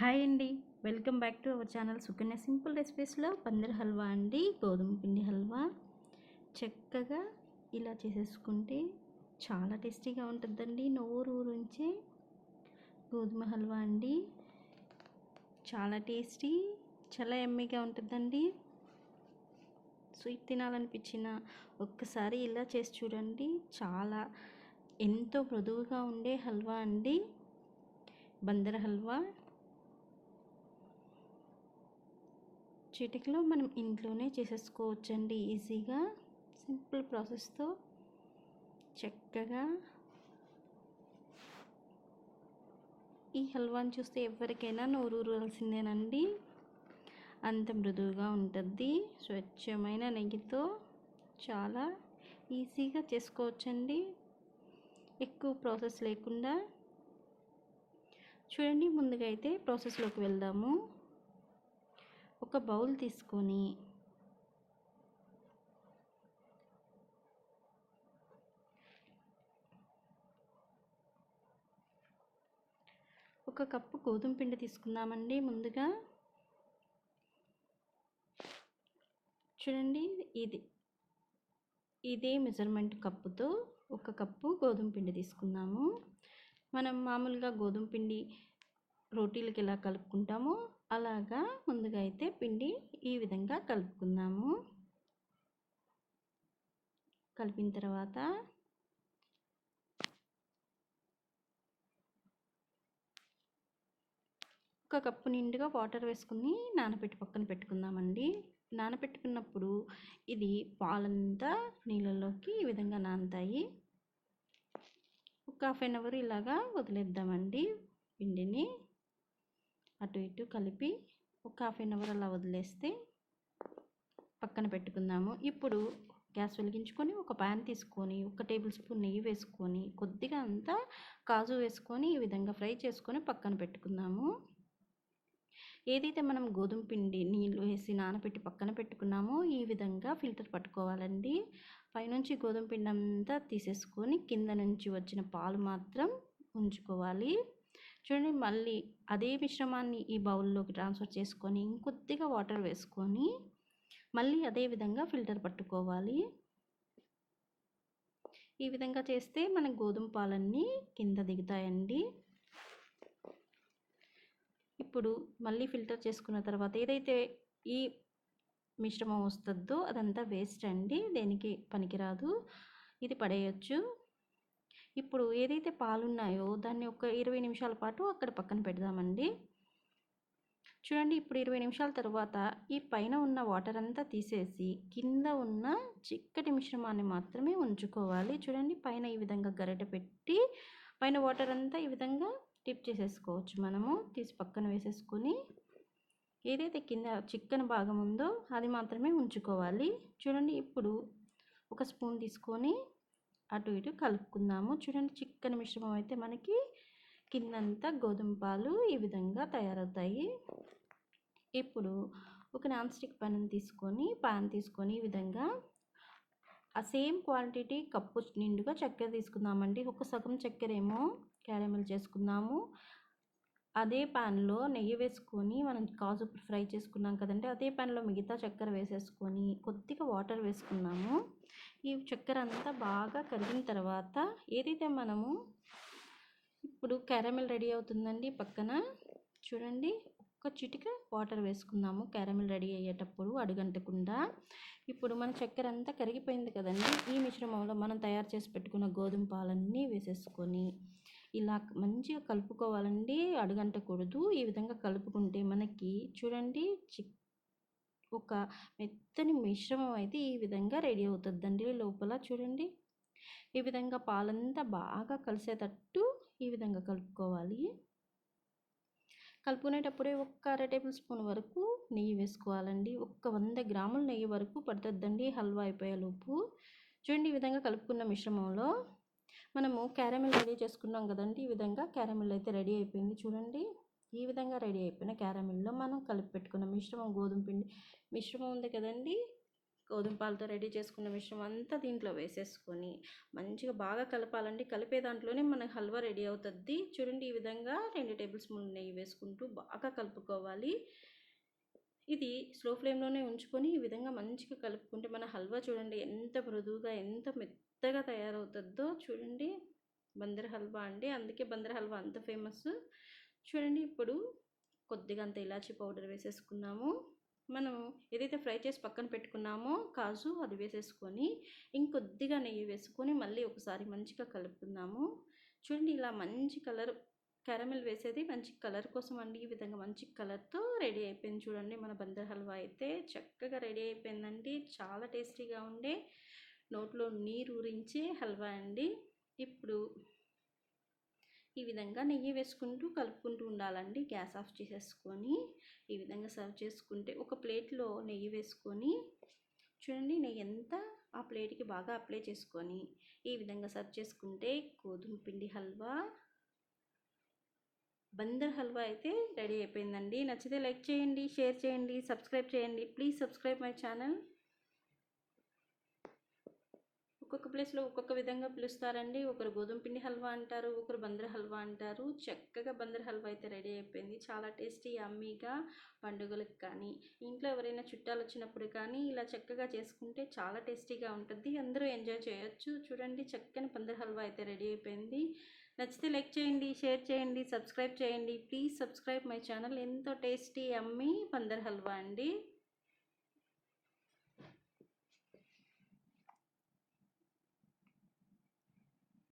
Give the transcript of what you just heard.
Hi అండి. Welcome back to our channel Sukanya simple రెసిపీస్లో పందిరి హల్వా అండి గోధుమ పిండి హల్వా. చక్కగా ఇలా చేసేసుకుంటే చాలా టేస్టీగా ఉంటుందండి. నోరు ఊరించే గోధుమ హల్వా అండి. చాలా టేస్టీ చాలా ఎమ్మీగా ఉంటుందండి. స్వీట్ తినాలనిపించిన ఒక్కసారి ఇలా చేసి చూడండి. చాలా ఎంతో మృదువుగా ఉండే హల్వా అండి. బందర హల్వా. చిటికలో మనం ఇంట్లోనే చేసేసుకోవచ్చండి. ఈజీగా సింపుల్ ప్రాసెస్తో చక్కగా. ఈ హల్వాని చూస్తే ఎవరికైనా నోరూరాల్సిందేనండి. అంత మృదువుగా ఉంటుంది స్వచ్ఛమైన నెయ్యితో చాలా ఈజీగా చేసుకోవచ్చండి. ఎక్కువ ప్రాసెస్ లేకుండా. చూడండి ముందుగా అయితే ప్రాసెస్లోకి వెళ్దాము. ఒక బౌల్ తీసుకొని ఒక కప్పు గోధుమ పిండి తీసుకుందామండి ముందుగా. చూడండి ఇది ఇదే మెజర్మెంట్ కప్పుతో ఒక కప్పు గోధుమ పిండి తీసుకుందాము. మనం మామూలుగా గోధుమ పిండి రోటీలకి ఎలా కలుపుకుంటామో అలాగా ముందుగా అయితే పిండి ఈ విధంగా కలుపుకుందాము. కలిపిన తర్వాత ఒక కప్పు నిండుగా వాటర్ వేసుకుని నానబెట్టి పక్కన పెట్టుకుందామండి. నానబెట్టుకున్నప్పుడు ఇది పాలంతా నీళ్ళలోకి ఈ విధంగా నానతాయి. ఒక హాఫ్ అన్ అవర్ ఇలాగా వదిలేద్దామండి పిండిని. అటు ఇటు కలిపి ఒక హాఫ్ అన్ అవర్ అలా వదిలేస్తే పక్కన పెట్టుకుందాము. ఇప్పుడు గ్యాస్ వెలిగించుకొని ఒక ప్యాన్ తీసుకొని ఒక టేబుల్ స్పూన్ నెయ్యి వేసుకొని కొద్దిగా అంతా కాజు వేసుకొని ఈ విధంగా ఫ్రై చేసుకొని పక్కన పెట్టుకుందాము. ఏదైతే మనం గోధుమ పిండి నీళ్ళు వేసి నానబెట్టి పక్కన పెట్టుకున్నామో ఈ విధంగా ఫిల్టర్ పట్టుకోవాలండి. పైనుంచి గోధుమ పిండి అంతా తీసేసుకొని కింద నుంచి వచ్చిన పాలు మాత్రం ఉంచుకోవాలి. చూడండి మళ్ళీ అదే మిశ్రమాన్ని ఈ బౌల్లోకి ట్రాన్స్ఫర్ చేసుకొని ఇంకొద్దిగా వాటర్ వేసుకొని మళ్ళీ అదే విధంగా ఫిల్టర్ పట్టుకోవాలి. ఈ విధంగా చేస్తే మన గోధుమ పాలన్నీ కింద దిగుతాయండి. ఇప్పుడు మళ్ళీ ఫిల్టర్ చేసుకున్న తర్వాత ఏదైతే ఈ మిశ్రమం వస్తుందో అదంతా వేస్ట్ అండి దేనికి పనికిరాదు. ఇది పడేయచ్చు. ఇప్పుడు ఏదైతే పాలు ఉన్నాయో దాన్ని ఒక ఇరవై నిమిషాల పాటు అక్కడ పక్కన పెడదామండి. చూడండి ఇప్పుడు ఇరవై నిమిషాల తర్వాత ఈ పైన ఉన్న వాటర్ అంతా తీసేసి కింద ఉన్న చిక్కటి మిశ్రమాన్ని మాత్రమే ఉంచుకోవాలి. చూడండి పైన ఈ విధంగా గరిటె పెట్టి పైన వాటర్ అంతా ఈ విధంగా టిప్ చేసేసుకోవచ్చు మనము. తీసి పక్కన వేసేసుకొని ఏదైతే కింద చిక్కని భాగం ఉందో అది మాత్రమే ఉంచుకోవాలి. చూడండి ఇప్పుడు ఒక స్పూన్ తీసుకొని అటు ఇటు కలుపుకుందాము. చూడండి చిక్కని మిశ్రమం అయితే మనకి కిందంతా గోధుమ పాలు ఈ విధంగా తయారవుతాయి. ఇప్పుడు ఒక నాన్ స్టిక్ పాన్ తీసుకొని పాన్ తీసుకొని ఈ విధంగా ఆ సేమ్ క్వాంటిటీ కప్పు నిండుగా చక్కెర తీసుకుందామండి. ఒక సగం చక్కెర ఏమో క్యారమెల్ చేసుకుందాము. అదే ప్యాన్లో నెయ్యి వేసుకొని మనం కాజు ఫ్రై చేసుకున్నాం కదండి అదే ప్యాన్లో మిగతా చక్కెర వేసేసుకొని కొద్దిగా వాటర్ వేసుకున్నాము. ఈ చక్కెర అంతా బాగా కరిగిన తర్వాత ఏదైతే మనము ఇప్పుడు క్యారమెల్ రెడీ అవుతుందండి పక్కన చూడండి ఒక్క చిటిక వాటర్ వేసుకుందాము క్యారమెల్ రెడీ అయ్యేటప్పుడు అడుగంటకుండా. ఇప్పుడు మన చక్కెర అంతా కరిగిపోయింది కదండి ఈ మిశ్రమంలో మనం తయారు చేసి పెట్టుకున్న గోధుమ పాలన్నీ వేసేసుకొని ఇలా మంచిగా కలుపుకోవాలండి అడుగంటకూడదు. ఈ విధంగా కలుపుకుంటే మనకి చూడండి చి ఒక మెత్తని మిశ్రమం అయితే ఈ విధంగా రెడీ అవుతుందండి లోపల చూడండి. ఈ విధంగా పాలంతా బాగా కలిసేటట్టు ఈ విధంగా కలుపుకోవాలి. కలుపుకునేటప్పుడే ఒక్క అర టేబుల్ స్పూన్ వరకు నెయ్యి వేసుకోవాలండి. ఒక్క వంద గ్రాముల నెయ్యి వరకు పడుతుందండి హల్వా అయిపోయేలోపు చూడండి ఈ విధంగా కలుపుకున్న మిశ్రమంలో మనము క్యారమిల్ రెడీ చేసుకున్నాం కదండి. ఈ విధంగా క్యారమిల్ అయితే రెడీ అయిపోయింది చూడండి. ఈ విధంగా రెడీ అయిపోయిన క్యారమిల్లో మనం కలిపి పెట్టుకున్న మిశ్రమం గోధుమ పిండి. మిశ్రమం ఉంది కదండి? గోధుమ పాలతో రెడీ చేసుకున్న మిశ్రమం అంతా దీంట్లో వేసేసుకొని మంచిగా బాగా కలపాలండి. కలిపే దాంట్లోనే మనకు హల్వా రెడీ అవుతుంది. చూడండి ఈ విధంగా రెండు టేబుల్ స్పూన్ నెయ్యి వేసుకుంటూ బాగా కలుపుకోవాలి. ఇది స్లో ఫ్లేమ్లోనే ఉంచుకొని ఈ విధంగా మంచిగా కలుపుకుంటే మన హల్వా చూడండి ఎంత మృదువుగా ఎంత మెత్తగా తయారవుతుందో చూడండి. బందర్ హల్వా అండి. అందుకే బందర్ హల్వా అంత ఫేమస్. చూడండి ఇప్పుడు కొద్దిగా అంత ఇలాచీ పౌడర్ వేసేసుకున్నాము మనం ఏదైతే ఫ్రై చేసి పక్కన పెట్టుకున్నామో కాజు అది వేసేసుకొని ఇంకొద్దిగా నెయ్యి వేసుకొని మళ్ళీ ఒకసారి మంచిగా కలుపుకుందాము. చూడండి ఇలా మంచి కలర్ క్యారమెల్ వేసేది మంచి కలర్ కోసం అండి. ఈ విధంగా మంచి కలర్తో రెడీ అయిపోయింది చూడండి మన బందర్ హల్వా అయితే. చక్కగా రెడీ అయిపోయిందండి. చాలా టేస్టీగా ఉండే నోట్లో నీరు ఊరించే హల్వా అండి. ఇప్పుడు ఈ విధంగా నెయ్యి వేసుకుంటూ కలుపుకుంటూ ఉండాలండి. గ్యాస్ ఆఫ్ చేసేసుకొని ఈ విధంగా సర్వ్ చేసుకుంటే ఒక ప్లేట్లో నెయ్యి వేసుకొని చూడండి నెయ్యి ఎంత ఆ ప్లేట్కి బాగా అప్లై చేసుకొని ఈ విధంగా సర్వ్ చేసుకుంటే గోధుమ పిండి హల్వా బందర్ హల్వా అయితే రెడీ అయిపోయిందండి. నచ్చితే లైక్ చేయండి షేర్ చేయండి సబ్స్క్రైబ్ చేయండి. Please subscribe my channel. ఒక్కొక్క ప్లేస్లో ఒక్కొక్క విధంగా పిలుస్తారండి. ఒకరు గోధుమ పిండి హల్వా అంటారు ఒకరు బందర్ హల్వా అంటారు. చక్కగా బందర్ హల్వా అయితే రెడీ అయిపోయింది. చాలా టేస్టీ అమ్మీగా పండుగలకు కానీ ఇంట్లో ఎవరైనా చుట్టాలు వచ్చినప్పుడు కానీ ఇలా చక్కగా చేసుకుంటే చాలా టేస్టీగా ఉంటుంది. అందరూ ఎంజాయ్ చేయొచ్చు. చూడండి చక్కని బందర్ హల్వా అయితే రెడీ అయిపోయింది. నచ్చితే లైక్ చేయండి షేర్ చేయండి సబ్స్క్రైబ్ చేయండి. Please subscribe my channel. ఎంతో టేస్టీ అమ్మి పందర్ హల్వా అండి.